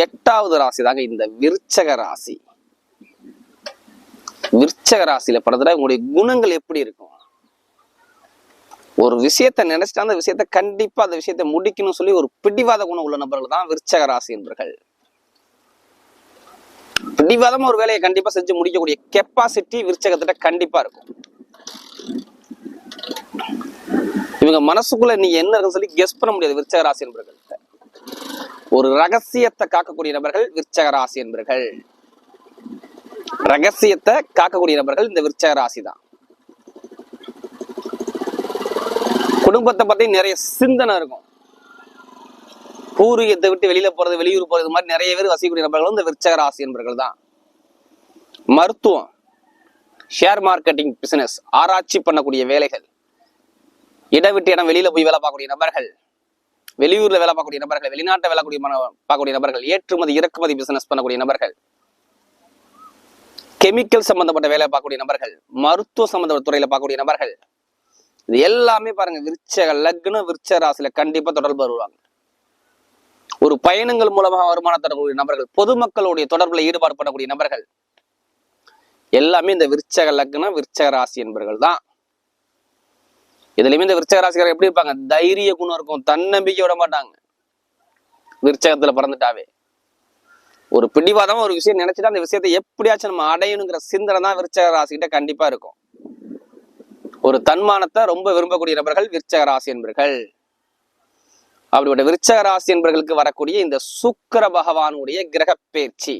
எட்டாவது ராசி தாங்க இந்த விருச்சக ராசி. விருச்சக ராசியில பிறந்தா உங்களுடைய குணங்கள் எப்படி இருக்கும்? ஒரு விஷயத்த நினைச்சிட்டா அந்த விஷயத்த கண்டிப்பா அந்த விஷயத்தை முடிக்கணும்னு சொல்லி ஒரு பிடிவாத குணம் உள்ள நபர்கள் தான் விருச்சக ராசி என்பர்கள். பிடிவாதமா ஒரு வேலையை கண்டிப்பா செஞ்சு முடிக்கக்கூடிய கெப்பாசிட்டி விருச்சகத்திட்ட கண்டிப்பா இருக்கும். இவங்க மனசுக்குள்ள நீ என்ன இருக்குன்னு சொல்லி கெஸ் பண்ண முடியாது விருச்சக ராசி என்பர்கள் ஒரு ரகசியத்தை காக்கக்கூடிய நபர்கள் விருச்சக ராசி என்பர்கள். ரகசியத்தை காக்கக்கூடிய நபர்கள் இந்த விருச்சக ராசி தான். குடும்பத்தை பத்தி நிறைய சிந்தனை இருக்கும். பூர்வீகத்தை விட்டு வெளியில போறது வெளியூர் போறது மாதிரி நிறைய பேர் வசிக்கக்கூடிய நபர்கள் இந்த விருச்சக ராசி என்பர்கள் தான். மருத்துவம் ஷேர் மார்க்கெட்டிங் பிசினஸ் ஆராய்ச்சி பண்ணக்கூடிய வேலைகள் இடம் விட்டு இடம் வெளியில போய் வேலை பார்க்கக்கூடிய நபர்கள் வெளியூர்ல வேலை பார்க்கக்கூடிய நபர்கள் வெளிநாட்டை வேலை கூடிய பார்க்கக்கூடிய நபர்கள் ஏற்றுமதி இறக்குமதி பிசினஸ் பண்ணக்கூடிய நபர்கள் கெமிக்கல் சம்பந்தப்பட்ட வேலை பார்க்கக்கூடிய நபர்கள் மருத்துவ சம்பந்தப்பட்ட துறையில பார்க்கக்கூடிய நபர்கள் இது எல்லாமே பாருங்க விருச்சக லக்ன விருச்ச ராசியில கண்டிப்பா தொடர்பு வருவாங்க. ஒரு பயணங்கள் மூலமாக வருமானம் தரக்கூடிய நபர்கள் பொதுமக்களுடைய தொடர்புல ஈடுபாடு பண்ணக்கூடிய நபர்கள் எல்லாமே இந்த விருச்சக லக்னம் விருச்சக ராசி என்பவர்கள் தான் இதுலயுமே இந்த விருச்சக ராசிக்காரர் எப்படி இருப்பாங்க? தைரிய குணம் இருக்கும். தன்னம்பிக்கை விட மாட்டாங்க. விருச்சகத்துல பிறந்துட்டாவே. ஒரு பிடிவாதமா ஒரு விஷயம் நினைச்சிட்டு அந்த விஷயத்தை எப்படியாச்சும் நம்ம அடையணுங்கிற சிந்தனை தான் விருச்சக ராசிகிட்ட கண்டிப்பா இருக்கும். ஒரு தன்மானத்தை ரொம்ப விரும்பக்கூடிய நபர்கள் விருச்சக ராசி என்பர்கள். அப்படிப்பட்ட விருச்சக ராசி என்பர்களுக்கு வரக்கூடிய இந்த சுக்கிர பகவானுடைய கிரக பேச்சு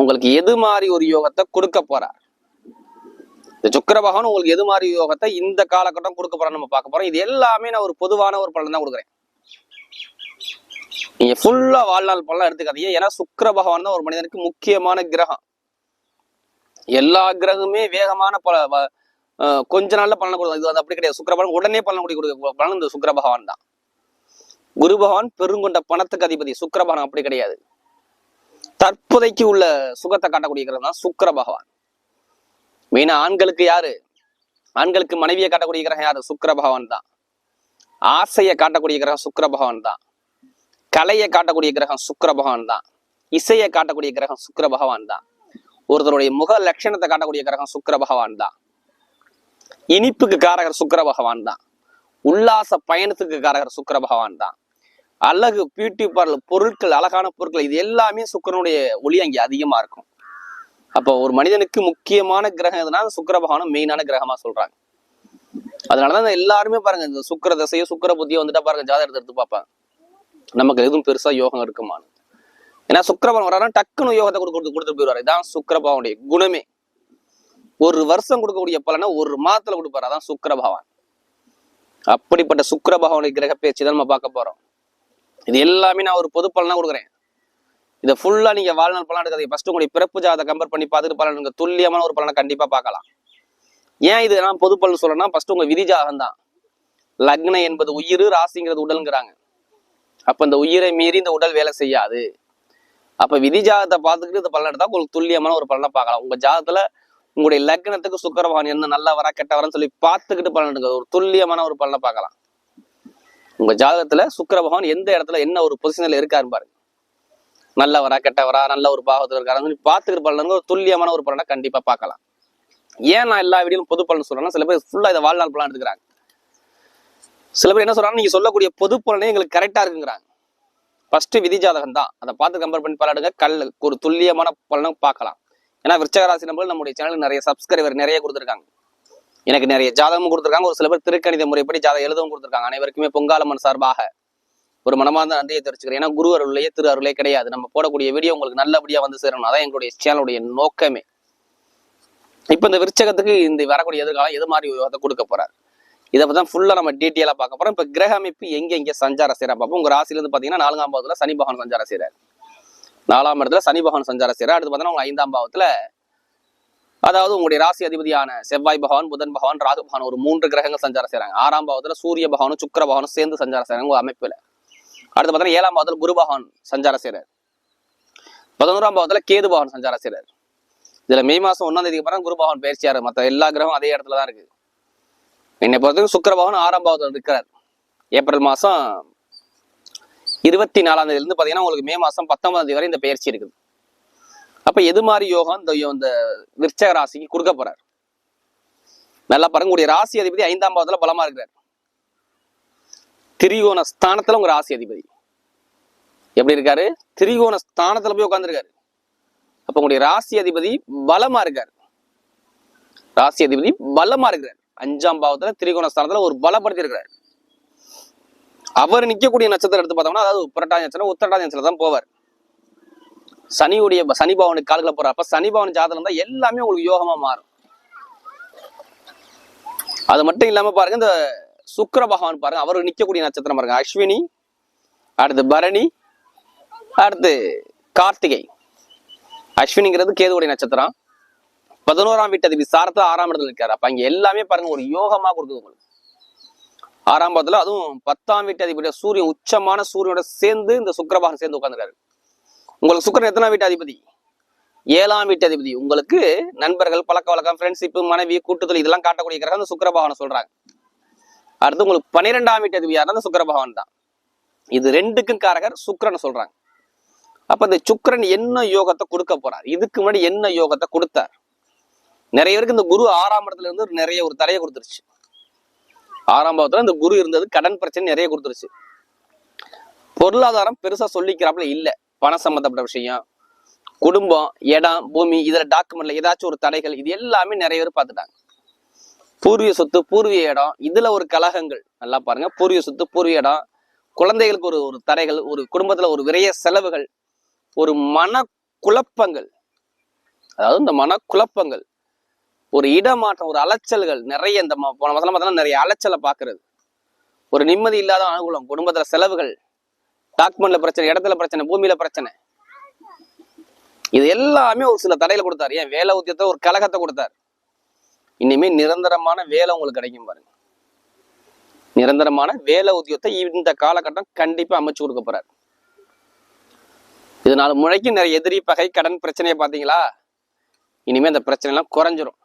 உங்களுக்கு எது மாதிரி ஒரு யோகத்தை கொடுக்க போறார்? இந்த சுக்கர பகவான் உங்களுக்கு எது மாதிரி யோகத்தை இந்த காலகட்டம் கொடுக்க போறோம் நம்ம பார்க்க போறோம். இது எல்லாமே நான் ஒரு பொதுவான ஒரு பலன் தான் கொடுக்குறேன். நீங்க ஃபுல்லா வாழ்நாள் பலன் எடுத்துக்காதீங்க. ஏன்னா சுக்கர பகவான் தான் ஒரு மனிதனுக்கு முக்கியமான கிரகம். எல்லா கிரகமுமே வேகமான பல கொஞ்ச நாள்ல பலன் கொடுக்கும். இது வந்து அப்படி கிடையாது. சுக்கர பலன் உடனே பலன் கூடிய கொடுக்க பலன் இந்த சுக்கர பகவான் தான். குரு பகவான் பெருங்கொண்ட பணத்துக்கு அதிபதி. சுக்கர பகவான் அப்படி கிடையாது. தற்போதைக்கு உள்ள சுகத்தை காட்டக்கூடிய கிரகம் தான் சுக்கர பகவான் மெயினா ஆண்களுக்கு யாரு? ஆண்களுக்கு மனைவியை காட்டக்கூடிய கிரகம் யாரு? சுக்கர பகவான் தான். ஆசையை காட்டக்கூடிய கிரகம் சுக்கர பகவான் தான். கலையை காட்டக்கூடிய கிரகம் சுக்கர பகவான் தான். இசையை காட்டக்கூடிய கிரகம் சுக்கர பகவான் தான். ஒருத்தருடைய முக லட்சணத்தை காட்டக்கூடிய கிரகம் சுக்கர பகவான் தான். இனிப்புக்கு காரகர் சுக்கிர பகவான் தான். உல்லாச பயணத்துக்கு காரகர் சுக்கர பகவான் தான். அழகு பியூட்டி பார்லர் பொருட்கள் அழகான பொருட்கள் இது எல்லாமே சுக்கிரனுடைய ஒளி அங்கே அதிகமா இருக்கும். அப்போ ஒரு மனிதனுக்கு முக்கியமான கிரகம் எதுனா சுக்கர பகவானும் மெயினான கிரகமா சொல்றாங்க. அதனாலதான் எல்லாருமே பாருங்க இந்த சுக்கர தசையோ சுக்கர புத்தியோ வந்துட்டா பாருங்க ஜாதகத்தை எடுத்து பார்ப்பாங்க. நமக்கு எதுவும் பெருசா யோகம் இருக்குமான்னு. ஏன்னா சுக்கிரபவன் வரானா டக்குன்னு யோகத்தை கொடுத்து கொடுத்துட்டு போயிடுவாரு இதான் சுக்கிரபவனுடைய குணமே. ஒரு வருஷம் கொடுக்கக்கூடிய பலனை ஒரு மாதத்துல கொடுப்பாரு. அதான் சுக்கரபவான் அப்படிப்பட்ட சுக்கரபகவனுடைய கிரக பேச்சு தான் நம்ம பார்க்க போறோம். இது எல்லாமே நான் ஒரு பொது பலனா கொடுக்குறேன். இதை ஃபுல்லா நீங்க வாழ்நாள் பலன் எடுக்காதீங்க. ஃபர்ஸ்ட் உங்களுடைய பிறப்பு ஜாதத்தை கம்பேர் பண்ணி பார்த்துட்டு பலன் நீங்க துல்லியமான ஒரு பலனை கண்டிப்பா பார்க்கலாம். ஏன் இது நான் பொது பலன் சொல்லணும்னா ஃபர்ஸ்ட் உங்க விதி ஜாதகம் தான். லக்னம் என்பது உயிர் ராசிங்கிறது உடல்ங்கிறாங்க. அப்ப இந்த உயிரை மீறி இந்த உடல் வேலை செய்யாது. அப்ப விதி ஜாதகத்தை பார்த்துக்கிட்டு இந்த பலன் எடுத்தா உங்களுக்கு துல்லியமான ஒரு பலனை பார்க்கலாம். உங்க ஜாதகத்துல உங்களுடைய லக்னத்துக்கு சுக்கரவான் என்ன நல்ல வரா கெட்ட கெட்டவரான்னு சொல்லி பார்த்துக்கிட்டு பலன் எடுங்க. ஒரு துல்லியமான ஒரு பலனை பார்க்கலாம். உங்க ஜாதகத்துல சுக்கர பகவான் எந்த இடத்துல என்ன ஒரு பொசிஷன்ல இருக்காருன்னு பாருங்க. நல்லவரா கெட்டவரா நல்ல ஒரு பாவத்துல இருக்காருன்னு பார்த்துக்கிற பலன் ஒரு துல்லியமான ஒரு பலனை கண்டிப்பா பார்க்கலாம். ஏன் நான் எல்லா வீடியும் பொது பலன் சொல்றேன்னா சில பேர் ஃபுல்லா இதை வாழ்நாள் பலன் எடுத்துக்கிறாங்க. சில பேர் என்ன சொல்றாங்க நீங்க சொல்லக்கூடிய பொது பலனே எங்களுக்கு கரெக்டா இருக்குங்கிறாங்க. ஃபர்ஸ்ட் விதி ஜாதகம் தான். அதை பார்த்து கம்பேர் பண்ணி பலனுங்க கல் ஒரு துல்லியமான பலனும் பார்க்கலாம். ஏன்னா விருச்சகராசி நம்பர்கள் நம்முடைய சேனலுக்கு நிறைய சப்ஸ்கிரைபர் நிறைய கொடுத்துருக்காங்க. எனக்கு நிறைய ஜாதகமும் கொடுத்துருக்காங்க. ஒரு சில பேர் திருக்கணித முறைப்படி ஜாதகம் எழுதவும் கொடுத்துருக்காங்க. அனைவருக்குமே பொங்காலம்மன் சார்பாக. ஒரு மனமார்ந்த நன்றியை தெரிவிச்சுக்கிறேன். ஏன்னா குரு அருளையே திரு அருளே கிடையாது. நம்ம போடக்கூடிய வீடியோ உங்களுக்கு நல்லபடியா வந்து சேரணும். அதான் எங்களுடைய சேனலுடைய நோக்கமே. இப்ப இந்த விருச்சகத்துக்கு இந்த வரக்கூடிய எதிர்காலம் எது மாதிரி அதை கொடுக்க போறாரு? இதை பத்தி தான் ஃபுல்லா நம்ம டீட்டெயிலா பார்க்க போறோம். இப்ப கிரக அமைப்பு எங்க எங்க சஞ்சார செய்யறா பார்ப்போம். உங்க ராசில இருந்து பாத்தீங்கன்னா நான்காம் பாவத்துல சனி பகவான் சஞ்சாரம் செய்யறாரு நாலாம் இடத்துல சனி பகவான் சஞ்சாரம் செய்யறாரு அடுத்து பார்த்தீங்கன்னா உங்க ஐந்தாம் பாவத்துல அதாவது உங்களுடைய ராசி அதிபதியான செவ்வாய் பகவான் புதன் பகவான் ராகு பகவான் ஒரு மூன்று கிரகங்கள் சஞ்சாரம் செய்றாங்க. ஆறாம் பாவத்துல சூரிய பகவானும் சுக்கர பகவானும் சேர்ந்து சஞ்சாரம் செய்றாங்க உங்க அமைப்புல. அடுத்து பார்த்தீங்கன்னா ஏழாம் பாவத்தில் குரு பகவான் சஞ்சாரம் செய்கிறார் பதினோராம் பாவத்தில் கேது பகவான் சஞ்சாரம் செய்கிறார் இதுல மே மாசம் ஒன்னாம் தேதிக்கு அப்புறம் குரு பகவான் பயிற்சியாரு. மத்த எல்லா கிரகமும் அதே இடத்துல தான் இருக்கு. என்னை பொறுத்தவரைக்கும் சுக்கிர பகவான் ஆறாம் பாவத்தில் இருக்கிறார். ஏப்ரல் மாசம் இருபத்தி நாலாம் தேதியிலிருந்து இருந்து பாத்தீங்கன்னா உங்களுக்கு மே மாசம் பத்தொன்பதாம் தேதி வரை இந்த பயிற்சி இருக்குது. அப்ப எது மாதிரி யோகம் இந்த இந்த விருச்சக ராசிக்கு கொடுக்க போறார்? நல்லா பாருங்க. உங்களுடைய ராசி அதிபதி ஐந்தாம் பாவத்துல பலமா இருக்கிறார். திரிகோண ஸ்தானத்துல உங்க ராசி அதிபதி. எப்படி இருக்காரு? திரிகோண ஸ்தானத்துல போய் உட்காந்துருக்காரு அப்ப உங்களுடைய ராசி அதிபதி பலமா இருக்காரு. ராசி அதிபதி பலமா இருக்கிறார். அஞ்சாம் பாவத்துல திரிகோண ஸ்தானத்துல ஒரு பலப்படுத்தி இருக்கிறார் அவர் நிக்கக்கூடிய நட்சத்திரம் எடுத்து பார்த்தோம்னா அதாவது புரட்டாதி நட்சத்திரம் உத்தரட்டாதி நட்சத்திரம் தான் போவார். சனியுடைய சனி பவனுக்கு கால்களை போறப்ப சனி பவன் ஜாதகம் தான் எல்லாமே உங்களுக்கு யோகமா மாறும். அது மட்டும் இல்லாம பாருங்க இந்த சுக்கர பகவான் பாருங்க அவர் நிற்கக்கூடிய நட்சத்திரம் பாருங்க. அஸ்வினி அடுத்து பரணி அடுத்து கார்த்திகை. அஸ்வினிங்கிறது கேதுவுடைய நட்சத்திரம். பதினோராம் வீட்டு அதிபதி சாரத்துல ஆறாம் இடத்துல இருக்காரு. அப்ப அங்க எல்லாமே பாருங்க ஒரு யோகமா கொடுக்குது உங்களுக்கு. ஆறாம் பாவத்துல அதுவும் பத்தாம் வீட்டு அதிபதி சூரியன் உச்சமான சூரியனோட சேர்ந்து இந்த சுக்கிரபாகன் சேர்ந்து உட்காந்துருக்காரு உங்களுக்கு சுக்கிரன் எத்தனாம் வீட்டு அதிபதி? ஏழாம் வீட்டு அதிபதி. உங்களுக்கு நண்பர்கள் பழக்க வழக்கம் ஃப்ரெண்ட்ஷிப் மனைவி கூட்டுதல் இதெல்லாம் காட்டக்கூடிய கிரகம் இந்த சுக்கரபாகனை சொல்றாங்க. அடுத்து உங்களுக்கு பன்னிரெண்டாம் வீட்டு அதிபதி யாருன்னா சுக்கர பகவான் தான். இது ரெண்டுக்கும் காரகர் சுக்கரன் சொல்றாங்க. அப்ப இந்த சுக்கரன் என்ன யோகத்தை கொடுக்க போறார்? இதுக்கு முன்னாடி என்ன யோகத்தை கொடுத்தார்? நிறைய பேருக்கு இந்த குரு ஆறாம் இடத்துல இருந்து நிறைய ஒரு தடையை கொடுத்துருச்சு. ஆறாம் பாவத்துல இந்த குரு இருந்தது கடன் பிரச்சனை நிறைய கொடுத்துருச்சு. பொருளாதாரம் பெருசா சொல்லிக்கிறாப்புல இல்ல. பணம் சம்பந்தப்பட்ட விஷயம் குடும்பம் இடம் பூமி இதுல டாக்குமெண்ட்ல ஏதாச்சும் ஒரு தடைகள் இது எல்லாமே நிறைய பேர் பார்த்துட்டாங்க. பூர்வீக சொத்து பூர்வீக இடம் இதுல ஒரு கலகங்கள் நல்லா பாருங்க. பூர்வீக சொத்து பூர்வீக இடம். குழந்தைகளுக்கு ஒரு ஒரு தடைகள் ஒரு குடும்பத்துல ஒரு விரைய செலவுகள் ஒரு மன குழப்பங்கள் அதாவது இந்த மன குழப்பங்கள் ஒரு இடமாற்றம் ஒரு அலைச்சல்கள் நிறைய இந்த போன மாதம் பார்த்தோம்னா நிறைய அலைச்சலை பார்க்கறது ஒரு நிம்மதி இல்லாத அனுகூலம் குடும்பத்துல செலவுகள் டாக்குமெண்ட்ல பிரச்சனை இடத்துல பிரச்சனை பூமியில பிரச்சனை. இது எல்லாமே ஒரு சில தடையில கொடுத்தாரு. ஏன்? வேலை உத்தியத்தை ஒரு கலகத்தை கொடுத்தாரு. இனிமே நிரந்தரமான வேலை உங்களுக்கு கிடைக்கும் பாருங்க. நிரந்தரமான வேலை உத்தியோகத்தை இந்த காலகட்டம் கண்டிப்பா அமைச்சு கொடுக்க போறாரு. இதனால முளைக்கும் நிறைய எதிரி பகை கடன் பிரச்சனையை பாத்தீங்களா இனிமே அந்த பிரச்சனை எல்லாம் குறைஞ்சிரும்.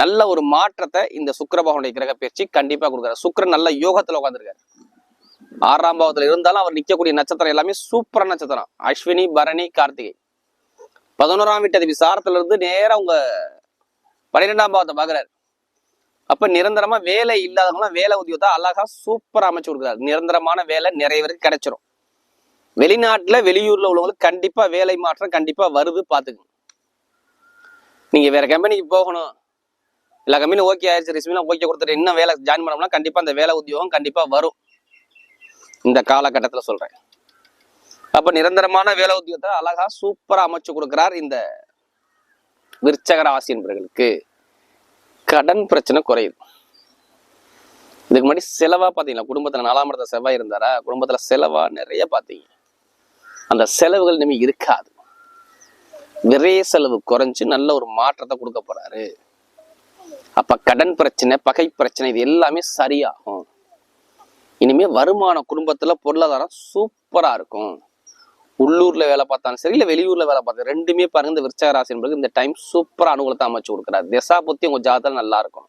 நல்ல ஒரு மாற்றத்தை இந்த சுக்கிரபகவனுடைய கிரக பயிற்சி கண்டிப்பா கொடுக்குறாரு. சுக்கரன் நல்ல யோகத்துல உட்காந்துருக்காரு ஆறாம் பாவத்துல இருந்தாலும் அவர் நிக்கக்கூடிய நட்சத்திரம் எல்லாமே சூப்பர் நட்சத்திரம். அஸ்வினி பரணி கார்த்திகை. பதினோராம் வீட்டு அதிபதி சாரத்துல இருந்து நேரம் உங்க பன்னிரெண்டாம் பாவத்தை பாக்குறாரு அப்ப நிரந்தரமா வேலை இல்லாதவங்களாம் வேலை உத்தியோகத்தை அழகா சூப்பரா அமைச்சு கொடுக்குறாரு. நிரந்தரமான வேலை நிறைய பேருக்கு கிடைச்சிரும். வெளிநாட்டுல வெளியூர்ல உள்ளவங்களுக்கு கண்டிப்பா வேலை மாற்றம் கண்டிப்பா வருது பாத்துக்கங்க நீங்க வேற கம்பெனிக்கு போகணும். எல்லா கம்பெனியும் ஓகே ஆயிடுச்சு ரெஸ்யூம்லாம் ஓகே கொடுத்துட்டு இன்னும் வேலை ஜாயின் பண்ணோம்னா கண்டிப்பா அந்த வேலை உத்தியோகம் கண்டிப்பா வரும். இந்த காலகட்டத்தில் சொல்றேன். அப்ப நிரந்தரமான வேலை உத்தியோகத்தை அழகா சூப்பரா அமைச்சு கொடுக்குறார் இந்த விருச்சக ராசி என்பவர்களுக்கு கடன் பிரச்சனை குறையுது இதுக்கு முன்னாடி செலவா பாத்தீங்களா குடும்பத்துல நாலாம் இடத்துல செவ்வாய் இருந்தாரா? குடும்பத்துல செலவா நிறைய பாத்தீங்க அந்த செலவுகள் இனிமே இருக்காது. விரைய செலவு குறைஞ்சு நல்ல ஒரு மாற்றத்தை கொடுக்க போறாரு. அப்ப கடன் பிரச்சனை பகை பிரச்சனை இது எல்லாமே சரியாகும். இனிமே வருமான குடும்பத்துல பொருளாதாரம் சூப்பரா இருக்கும். உள்ளூர்ல வேலை பார்த்தாலும் சரி இல்ல வெளியூர்ல வேலை பார்த்தாலும் ரெண்டுமே பாருங்க இந்த விருச்சக ராசி என்பது இந்த டைம் சூப்பரா அனுகூலத்தை அமைச்சு கொடுக்குறாரு. திசா புத்தி உங்க ஜாதகம் நல்லா இருக்கும்.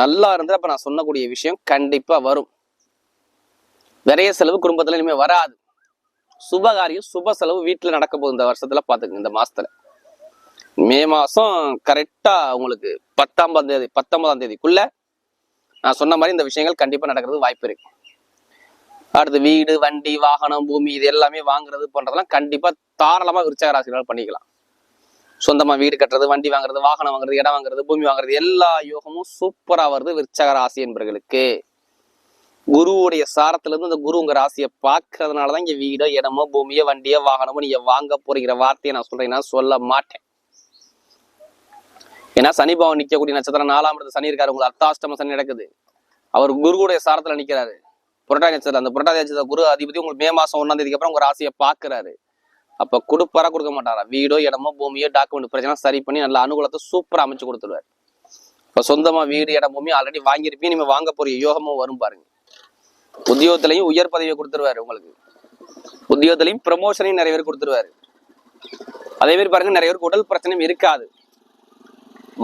நல்லா இருந்தா அப்ப நான் சொன்னக்கூடிய விஷயம் கண்டிப்பா வரும். நிறைய செலவு குடும்பத்துல இனிமே வராது. சுபகாரியம் சுப செலவு வீட்டுல நடக்க போகுது இந்த வருஷத்துல பாத்துக்கங்க இந்த மாசத்துல. மே மாசம் கரெக்டா உங்களுக்கு பத்தாம் தேதி பத்தொன்பதாம் தேதிக்குள்ள நான் சொன்ன மாதிரி இந்த விஷயங்கள் கண்டிப்பா நடக்கிறது வாய்ப்பு இருக்கு. அடுத்து வீடு வண்டி வாகனம் பூமி இது எல்லாமே வாங்குறது பண்றதெல்லாம் கண்டிப்பா தாராளமா விருச்சக ராசினால் பண்ணிக்கலாம். சொந்தமா வீடு கட்டுறது வண்டி வாங்குறது வாகனம் வாங்குறது இடம் வாங்குறது பூமி வாங்குறது எல்லா யோகமும் சூப்பரா வருது விருச்சக ராசி என்பவர்களுக்கு குருவுடைய சாரத்துல இருந்து அந்த குரு உங்க ராசியை பார்க்கறதுனாலதான் இங்க வீடோ இடமோ பூமியோ வண்டியோ வாகனமோ நீங்க வாங்க போறீங்கிற வார்த்தையை நான் சொல்றேன்னா நான் சொல்ல மாட்டேன். ஏன்னா சனி பவன் நிக்கக்கூடிய நட்சத்திரம் நாலாம் இடத்து சனி இருக்காரு. உங்களுக்கு அர்த்தாஷ்டம சனி நடக்குது. அவர் குருவுடைய சாரத்துல நிக்கிறாரு. புரட்டாதி நட்சத்திரம் அந்த புரட்டாதி நட்சத்திர குரு அதிபதி உங்களுக்கு மே மாசம் ஒன்றாம் தேதிக்கு அப்புறம் உங்க ராசியை பாக்குறாரு அப்ப கொடுப்பாரா கொடுக்க மாட்டாரா? வீடோ இடமோ பூமியோ டாக்குமெண்ட் பிரச்சனை சரி பண்ணி நல்ல அனுகூலத்தை சூப்பரா அமைச்சு கொடுத்துருவாரு. இப்ப சொந்தமா வீடு இடம் பூமி ஆல்ரெடி வாங்கியிருப்பீங்க. நீங்க வாங்க போற யோகமும் வரும் பாருங்க. உத்தியோகத்திலையும் உயர் பதவியை கொடுத்துருவாரு உங்களுக்கு. உத்தியோகத்திலையும் ப்ரமோஷனையும் நிறைய பேர் கொடுத்துருவாரு. அதே மாதிரி பாருங்க நிறைய பேருக்கு உடல் பிரச்சனையும் இருக்காது.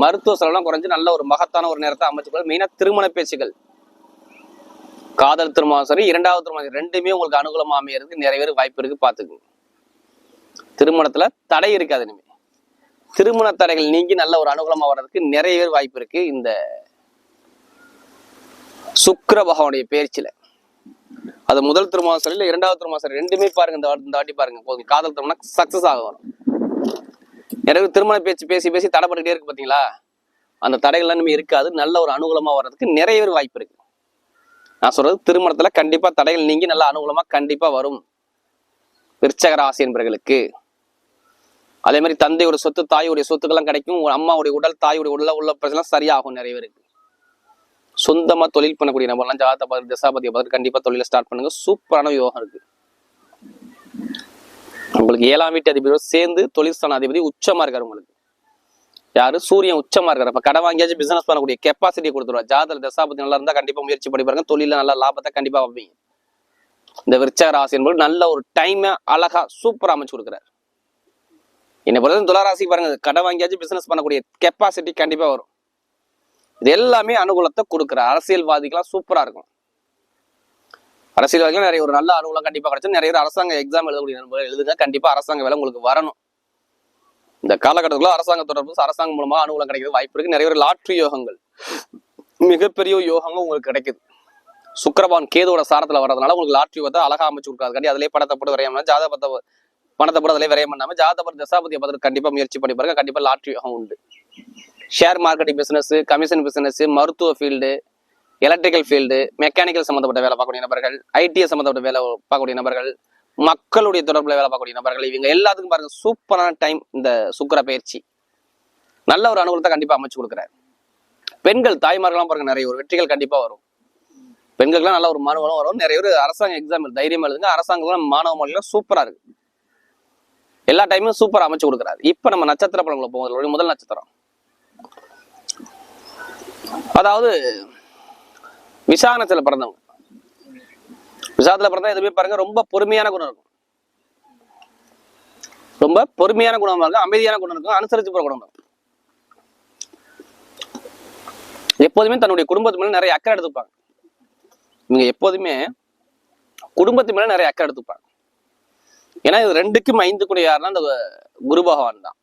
மருத்துவ செலவுலாம் குறைஞ்சு நல்ல ஒரு மகத்தான ஒரு நேரத்தை அமைச்சுக்கொள்ள மெயினா திருமண பேச்சுகள் காதல் திருமணம் சரி இரண்டாவது திருமணம் சரி, ரெண்டுமே உங்களுக்கு அனுகூலமா அமையறதுக்கு நிறைய பேர் வாய்ப்பு இருக்கு பாத்துக்கோங்க திருமணத்துல தடை இருக்காது இனிமே. திருமண தடைகள் நீங்கி நல்ல ஒரு அனுகூலமா வர்றதுக்கு நிறைய பேர் வாய்ப்பு இருக்கு. இந்த சுக்கர பகவானுடைய பேர்ச்சில அது முதல் திருமணம் சரி இல்லை இரண்டாவது திருமணம் சரி ரெண்டுமே பாருங்க இந்த வாட்டி- இந்த வாட்டி பாருங்க போதும். காதல் திருமணம் சக்சஸ் ஆக வரும் எனக்கு திருமண பேச்சு பேசி பேசி தடைப்பட்டுக்கிட்டே இருக்கு பாத்தீங்களா அந்த தடைகள்லாம் இனிமே இருக்காது. நல்ல ஒரு அனுகூலமா வர்றதுக்கு நிறைய பேர் வாய்ப்பு இருக்கு. நான் சொல்றது திருமணத்துல கண்டிப்பா தடைகள் நீங்கி நல்ல அனுகூலமா கண்டிப்பா வரும். விற்சகர ராசி என்பவர்களுக்கு அதே மாதிரி தந்தையோட சொத்து தாயுடைய சொத்துக்கெல்லாம் கிடைக்கும். அம்மாவுடைய உடல் தாயுடைய உடல உள்ள பிரச்சனை சரியாகும் நிறைய பேருக்கு. சொந்தமா தொழில் பண்ணக்கூடிய நபர்லாம் ஜாதகத்தை பார்த்து தசாபதியை பார்த்து கண்டிப்பா தொழிலை ஸ்டார்ட் பண்ணுங்க. சூப்பரான யோகம் இருக்கு. உங்களுக்கு ஏழாம் வீட்டு அதிபதியோட சேர்ந்து தொழில் அதிபதி உச்சமா இருக்காரு உங்களுக்கு. யாரு? சூரியன் உச்சமா இருக்கிறப்ப அப்ப கடை வாங்கியாச்சும் பிசினஸ் பண்ணக்கூடிய கெப்பாசிட்டி கொடுத்துருவா. ஜாதக தசாபதி நல்லா இருந்தா கண்டிப்பா முயற்சி பண்ணி பாருங்க. தொழில நல்ல லாபத்தை கண்டிப்பா வைப்பீங்க. இந்த விருச்சக ராசி என்பது நல்ல ஒரு டைமை அழகா சூப்பரா அமைச்சு கொடுக்குறாரு. என்னை பொறுத்த துளாராசி பாருங்க கடை வாங்கியாச்சும் பிசினஸ் பண்ணக்கூடிய கெப்பாசிட்டி கண்டிப்பா வரும். இது எல்லாமே அனுகூலத்தை கொடுக்குற அரசியல்வாதிகளாம் சூப்பரா இருக்கும் அரசியல்வாதிகள் நிறைய ஒரு நல்ல அனுகூலம் கண்டிப்பா கிடைச்சு நிறைய பேர் அரசாங்க எக்ஸாம் எழுதக்கூடிய எழுதுங்க. கண்டிப்பா அரசாங்க வேலை உங்களுக்கு வரணும். இந்த காலகட்டத்துக்குள்ள அரசாங்க தொடர்பு அரசாங்கம் மூலமா அனுகூலம் கிடைக்கிறது வாய்ப்பு இருக்கு. நிறைய பேர் லாட்ரி யோகங்கள் மிகப்பெரிய யோகங்கள் உங்களுக்கு கிடைக்குது. சுக்கிரபான் கேதுவோட சாரத்துல வர்றதுனால உங்களுக்கு லாட்ரி யோகத்தை அழகா அமைச்சு கொடுக்காது அதிலே படத்தை போட்டு விரையம் பண்ணாம ஜாதக பத்த பணத்தை போட்டு அதிலே விரையம் பண்ணாம ஜாதக பத்த தசாபதியை பார்த்து கண்டிப்பா முயற்சி பண்ணி பாருங்க. கண்டிப்பா லாட்ரி யோகம் உண்டு. Share marketing business commission business மருத்துவ ஃபீல்டு எலக்ட்ரிக்கல் ஃபீல்டு மெக்கானிக்கல் சம்மந்தப்பட்ட வேலை பார்க்கக்கூடிய நபர்கள் ஐடிஐ சம்மந்தப்பட்ட வேலை பார்க்கக்கூடிய நபர்கள் மக்களுடைய தொடர்புல வேலை பார்க்கக்கூடிய நபர்கள் இவங்க எல்லாத்துக்கும் பாருங்க சூப்பரான டைம் இந்த சுக்கர பயிற்சி. நல்ல ஒரு அனுகூலத்தை கண்டிப்பா அமைச்சு கொடுக்குறாரு. பெண்கள் தாய்மார்கள்லாம் பாருங்க நிறைய ஒரு வெற்றிகள் கண்டிப்பா வரும். பெண்களுக்குலாம் நல்ல ஒரு மாணவனும் வரும். நிறைய ஒரு அரசாங்க எக்ஸாம் தைரியம் எழுதுங்க. அரசாங்கம் மாணவ மொழியெல்லாம் சூப்பரா இருக்கு. எல்லா டைமும் சூப்பராக அமைச்சு கொடுக்குறாரு. இப்ப நம்ம நட்சத்திர பலங்களை போகும்போது முதல் நட்சத்திரம். அதாவது விசாகனத்துல பிறந்தவங்க. விசாகத்துல பிறந்தா எதுவுமே பாருங்க ரொம்ப பொறுமையான குணம் இருக்கும். ரொம்ப பொறுமையான குணம் இருக்கும் அமைதியான குணம் இருக்கும் அனுசரிச்சு போற குணம் இருக்கும். எப்போதுமே தன்னுடைய குடும்பத்து மேல நிறைய அக்கறை எடுத்துப்பாங்க. இவங்க எப்போதுமே குடும்பத்து மேல நிறைய அக்கறை எடுத்துப்பாங்க. ஏன்னா இது ரெண்டுக்கும் ஐந்து கூட யாருன்னா அந்த குரு பகவான் தான்.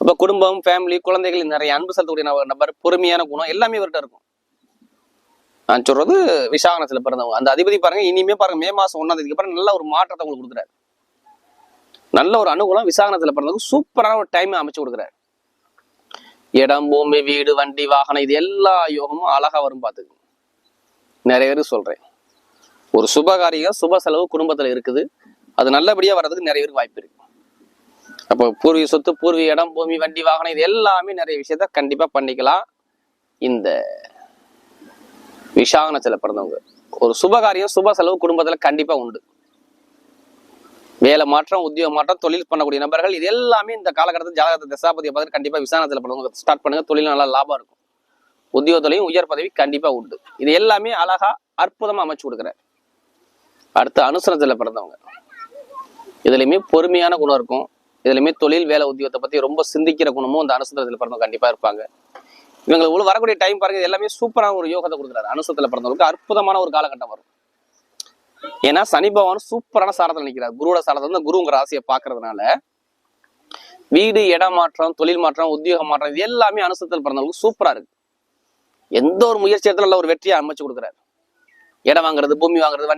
அப்ப குடும்பம் ஃபேமிலி குழந்தைகள் நிறைய அன்பு செலுத்தக்கூடிய நபர் பொறுமையான குணம் எல்லாமே இவர்கிட்ட இருக்கும். நான் சொல்றது விசாகனத்துல பிறந்தவங்க. அந்த அதிபதி பாருங்க இனிமே பாருங்க மே மாசம் ஒன்னாம் தேதிக்கு அப்புறம் நல்ல ஒரு மாற்றத்தை உங்களுக்கு கொடுக்குறாரு. நல்ல ஒரு அனுகூலம் விசாகனத்துல பிறந்தவங்க சூப்பரான ஒரு டைம் அமைச்சு கொடுக்குறாரு. இடம் பூமி வீடு வண்டி வாகனம் இது எல்லா யோகமும் அழகா வரும் பார்த்துக்கு நிறைய பேருக்கு சொல்றேன். ஒரு சுபகாரியம் சுப செலவு குடும்பத்துல இருக்குது. அது நல்லபடியா வர்றதுக்கு நிறைய பேருக்கு வாய்ப்பு இருக்கு. அப்போ பூர்வீக சொத்து பூர்வீக இடம் பூமி வண்டி வாகனம் இது எல்லாமே நிறைய விஷயத்த கண்டிப்பா பண்ணிக்கலாம். இந்த விஷாகனத்துல பிறந்தவங்க. ஒரு சுபகாரியம் சுப செலவு குடும்பத்துல கண்டிப்பா உண்டு. வேலை மாற்றம் உத்தியோக மாற்றம் தொழில் பண்ணக்கூடிய நபர்கள் இது எல்லாமே இந்த காலகட்டத்தில் ஜாதகத்தை தசாபதியை பார்த்து கண்டிப்பா விசாரணத்தில் பண்ணுவாங்க ஸ்டார்ட் பண்ணுங்க. தொழில் நல்லா லாபம் இருக்கும். உத்தியோகத்திலையும் உயர் பதவி கண்டிப்பா உண்டு. இது எல்லாமே அழகா அற்புதமா அமைச்சு கொடுக்குறாரு. அடுத்து அனுசரணத்தில் பிறந்தவங்க. இதுலையுமே பொறுமையான குணம் இருக்கும். இதுலையுமே தொழில் வேலை உத்தியோகத்தை பத்தி ரொம்ப சிந்திக்கிற குணமும் அந்த அனுசரணத்தில் பிறந்தவங்க கண்டிப்பா இருப்பாங்க. இவங்களுக்கு உள்ள வரக்கூடிய டைம் பாருங்க எல்லாமே சூப்பரான ஒரு யோகத்தை கொடுக்குறாரு. அனுசத்துல பிறந்தவங்களுக்கு அற்புதமான ஒரு காலகட்டம் வரும். ஏன்னா சனி பகவான் சூப்பரான சாரத்தில் நிற்கிறார் குருவோட சாரத்தை வந்து குருங்கிற ராசியை பாக்குறதுனால வீடு இடம் மாற்றம் தொழில் மாற்றம் உத்தியோக மாற்றம் இது எல்லாமே அனுசத்தில் பிறந்தவங்களுக்கு சூப்பரா இருக்கு. எந்த ஒரு முயற்சி இடத்துல நல்ல ஒரு வெற்றியை அமைச்சு கொடுக்குறாரு. இடம் வாங்குறது பூமி வாங்குறது